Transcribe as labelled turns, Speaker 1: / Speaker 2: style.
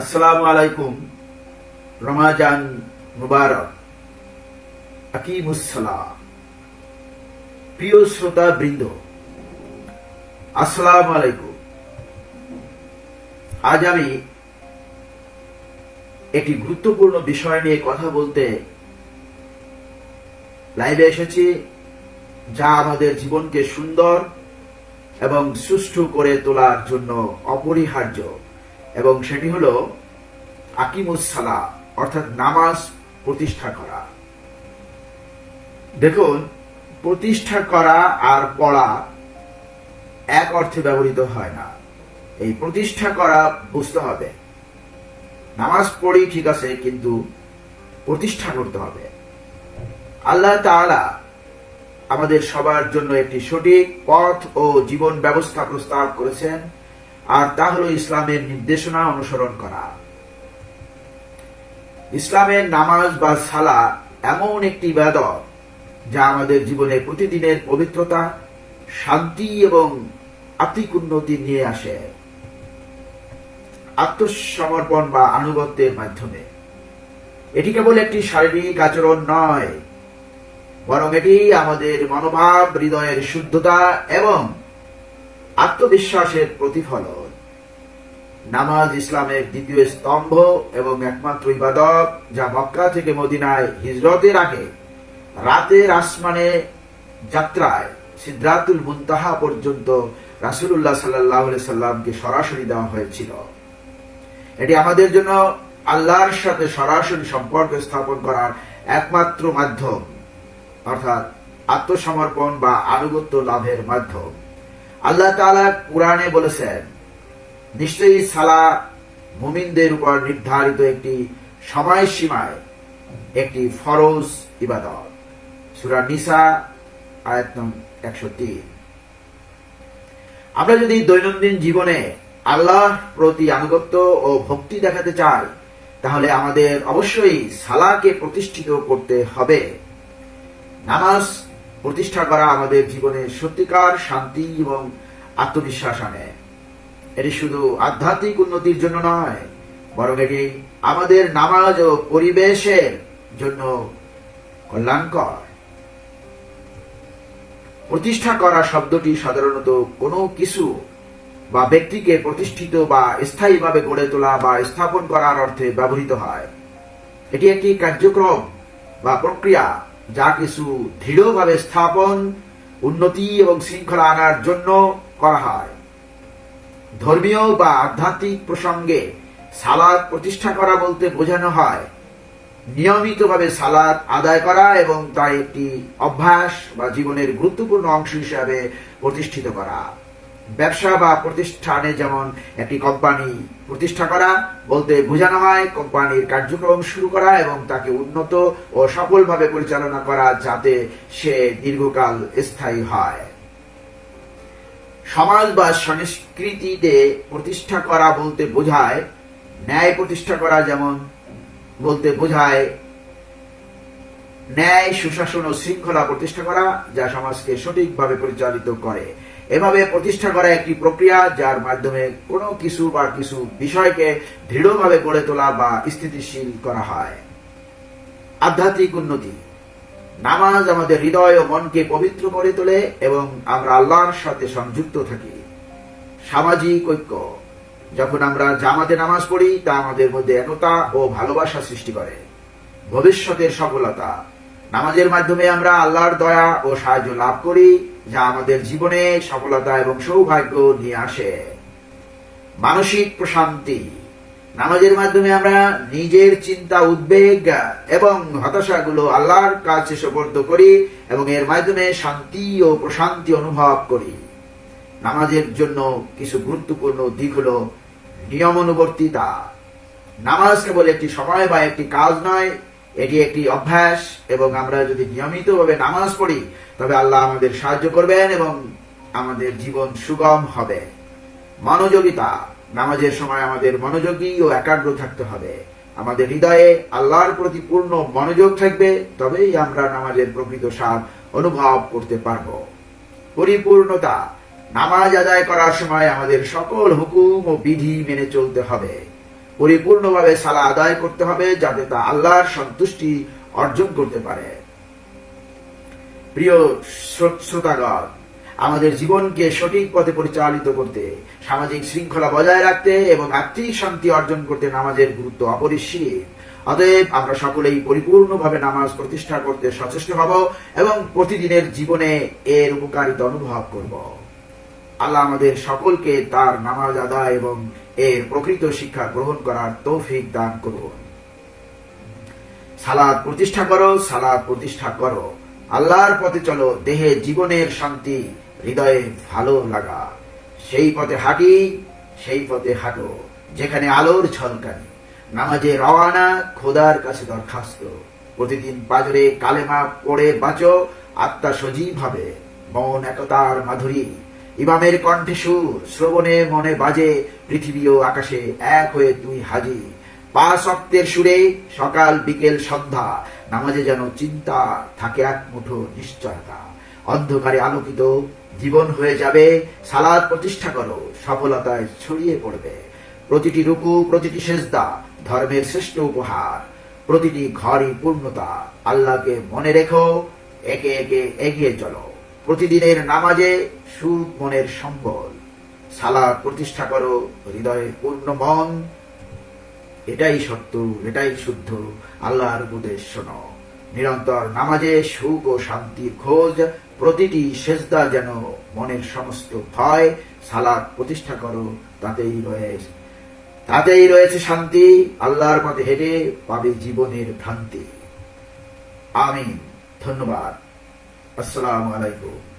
Speaker 1: আসসালামু আলাইকুম। রমাজান মুবারক। আকিমুসসালাম প্রিয় শ্রোতা বৃন্দ আসসালামু আলাইকুম। আজ আমি একটি গুরুত্বপূর্ণ বিষয় নিয়ে কথা বলতে লাইভে এসেছি, যা আমাদের জীবনকে সুন্দর এবং সুষ্ঠু করে তোলার জন্য অপরিহার্য। এবং সেটি হলো আকিমুসালা অর্থাৎ নামাজ প্রতিষ্ঠা করা। দেখুন, প্রতিষ্ঠা করা আর পড়া এক অর্থে ব্যবহৃত হয় না। এই প্রতিষ্ঠা করা বুঝতে হবে। নামাজ পড়ি ঠিক আছে, কিন্তু প্রতিষ্ঠা করতে হবে। আল্লাহ তাআলা আমাদের সবার জন্য একটি সঠিক পথ ও জীবন ব্যবস্থা প্রস্তাব করেছেন। আর তা হলো ইসলামের নির্দেশনা অনুসরণ করা। ইসলামের নামাজ বা সালা এমন একটি ইবাদত যা আমাদের জীবনে প্রতিদিনের পবিত্রতা, শান্তি এবং আত্মিক উন্নতি নিয়ে আসে। আত্মসমর্পণ বা আনুগত্যের মাধ্যমে। এটি কেবল একটি শারীরিক আচরণ নয়, বরং এটি আমাদের মনোভাব, হৃদয়ের শুদ্ধতা এবং আত্মবিশ্বাসের প্রতিফলন। নামাজ ইসলামের দ্বিতীয় স্তম্ভ এবং একমাত্র ইবাদত, যা মক্কা থেকে মদিনায় হিজরতের আগে রাতের আসমানে যাত্রায় সিদ্ধাতুল মুনতাহা পর্যন্ত রাসুল্লাহ সাল্লাহ সাল্লামকে সরাসরি দেওয়া হয়েছিল। এটি আমাদের জন্য আল্লাহর সাথে সরাসরি সম্পর্ক স্থাপন করার একমাত্র মাধ্যম, অর্থাৎ আত্মসমর্পণ বা আনুগত্য লাভের মাধ্যম। আল্লাহ তাআলা কোরআনে বলেছেন নিশ্চয়ই সালা মুমিনদের উপর নির্ধারিত একটি সময়সীমায় একটি ফরজ ইবাদত। সূরা নিসা, আয়াত একশো আমরা যদি দৈনন্দিন জীবনে আল্লাহ প্রতি আনুগত্য ও ভক্তি দেখাতে চাই, তাহলে আমাদের অবশ্যই সালাকে প্রতিষ্ঠিত করতে হবে। নামাজ প্রতিষ্ঠা করা আমাদের জীবনে সত্যিকার শান্তি এবং আত্মবিশ্বাস আনে। এটি শুধু আধ্যাত্মিক উন্নতির জন্য নয়, বরং এটি আমাদের নামাজ ও পরিবেশের জন্য কল্যাণকর। প্রতিষ্ঠা করা শব্দটি সাধারণত কোনো কিছু বা ব্যক্তিকে প্রতিষ্ঠিত বা স্থায়ীভাবে গড়ে তোলা বা স্থাপন করার অর্থে ব্যবহৃত হয়। এটি একটি কার্যক্রম বা প্রক্রিয়া যা কিছু দৃঢ়ভাবে স্থাপন, উন্নতি এবং শৃঙ্খলা আনার জন্য করা হয়। ধর্মীয় বা আধ্যাত্মিক প্রসঙ্গে সালাদ প্রতিষ্ঠা করা বলতে বোঝানো হয়। নিয়মিতভাবে সালাদ আদায় করা এবং তা একটি অভ্যাস বা জীবনের গুরুত্বপূর্ণ অংশ হিসাবে প্রতিষ্ঠিত করা। ব্যবসা বা প্রতিষ্ঠানে যেমন একটি কোম্পানি প্রতিষ্ঠা করা বলতে বোঝানো হয়, কোম্পানির কার্যক্রম শুরু করা এবং তাকে উন্নত ও সফলভাবে পরিচালনা করা যাতে সে দীর্ঘকাল স্থায়ী হয়। সমাজ বা সংস্কৃতিতে প্রতিষ্ঠা করা বলতে বোঝায়, ন্যায় প্রতিষ্ঠা করা যেমন বলতে বোঝায়, ন্যায়, সুশাসন ও শৃঙ্খলা প্রতিষ্ঠা করা যা সমাজকে সঠিকভাবে পরিচালিত করে। এভাবে প্রতিষ্ঠা করা একটি প্রক্রিয়া যার মাধ্যমে কোনো কিছু বা কিছু বিষয়কে দৃঢ়ভাবে গড়ে তোলা বা স্থিতিশীল করা হয়। আধ্যাত্মিক উন্নতি। নামাজ আমাদের হৃদয় ও মনকে পবিত্র করে তোলে এবং আমরা আল্লাহর সাথে সংযুক্ত থাকি। সামাজিক ঐক্য। যখন আমরা জামাতে নামাজ পড়ি, তা আমাদের মধ্যে একতা ও ভালোবাসা সৃষ্টি করে। ভবিষ্যতের সফলতা। নামাজের মাধ্যমে আমরা আল্লাহর দয়া ও সাহায্য লাভ করি, যা আমাদের জীবনে সফলতা এবং সৌভাগ্য নিয়ে আসে। মানসিক প্রশান্তি। নামাজের মাধ্যমে আমরা নিজের চিন্তা, উদ্বেগ এবং হতাশাগুলো আল্লাহর কাছে সুপর্দ করি এবং এর মাধ্যমে শান্তি ও প্রশান্তি অনুভব করি। নামাজের জন্য কিছু গুরুত্বপূর্ণ দিক হল নিয়মানুবর্তিতা। নামাজ কেবল একটি সময় বা একটি কাজ নয়, এটি একটি অভ্যাস এবং আমরা যদি নিয়মিতভাবে নামাজ পড়ি, তবে আল্লাহ আমাদের সাহায্য করবেন এবং আমাদের জীবন সুগম হবে। মনোযোগিতা। নামাজের সময় আমাদের মনোযোগী ও একাগ্র থাকতে হবে। আমাদের হৃদয়ে আল্লাহর প্রতি পূর্ণ মনোযোগ থাকবে, তবেই আমরা নামাজের প্রকৃত স্বাদ অনুভব করতে পারব। পরিপূর্ণতা, নামাজ আদায় করার সময় আমাদের সকল হুকুম ও বিধি মেনে চলতে হবে। পরিপূর্ণভাবে সালা আদায় করতে হবে, যাতে তা আল্লাহর সন্তুষ্টি অর্জন করতে পারে। প্রিয় শ্রো- শ্রোতাগণ আমাদের জীবনকে সঠিক পথে পরিচালিত করতে, সামাজিক শৃঙ্খলা বজায় রাখতে এবং আত্মিক শান্তি অর্জন করতে নামাজের গুরুত্ব অপরিসীম। অতএব আমরা সকলেই পরিপূর্ণভাবে নামাজ প্রতিষ্ঠা করতে সচেষ্ট হব এবং প্রতিদিনের জীবনে এর উপকারিতা অনুভব করব। আল্লাহ আমাদের সকলকে তার নামাজ আদায় এবং এর প্রকৃত শিক্ষা গ্রহণ করার তৌফিক দান করুন। সালাদ প্রতিষ্ঠা করো সালাদ প্রতিষ্ঠা করো। আল্লাহর পথে চলো, দেহে জীবনের শান্তি হৃদয়ে ভালো লাগা। সেই পথে হাঁটি, সেই পথে হাঁটো, যেখানে আলোর ঝলকানি নামাজে রওয়ানা খোদার কাছে দরখাস্ত। প্রতিদিন পাজরে কালেমা পড়ে বাঁচো, আত্মা সজীব হবে, মন একতার মাধুরী। ইমামের কণ্ঠে সুর, শ্রবণে মনে বাজে, পৃথিবী ও আকাশে এক হয়ে তুই হাজি। পাঁচ অক্তের সুরে সকাল বিকেল সন্ধ্যা, নামাজে যেন চিন্তা থাকে এক মুঠো নিশ্চয়তা। অন্ধকারে আলোকিত, জীবন হয়ে যাবে, সালাদ প্রতিষ্ঠা করো, সফলতায় ছড়িয়ে পড়বে। প্রতিটি রুকু, প্রতিটি সেজদা ধর্মের শ্রেষ্ঠ উপহার। প্রতিটি ঘরই পূর্ণতা, আল্লাহকে মনে রেখো, একে একে এগিয়ে চলো। প্রতিদিনের নামাজে সুখ মনের সম্বল। সালাদ প্রতিষ্ঠা করো, হৃদয়ে পূর্ণ মন। এটাই সত্য, এটাই শুদ্ধ, আল্লাহর উপদেশ শোনো। নিরন্তর নামাজে সুখ ও শান্তির খোঁজ, প্রতিটি সেজদা যেন মনের সমস্ত ভয় সালাদ প্রতিষ্ঠা করো, তাতেই রয়েছে। তাতেই রয়েছে শান্তি, আল্লাহর পথে হেঁটে পাবে জীবনের ভ্রান্তি। আমি ধন্যবাদ। আসসালামু আলাইকুম।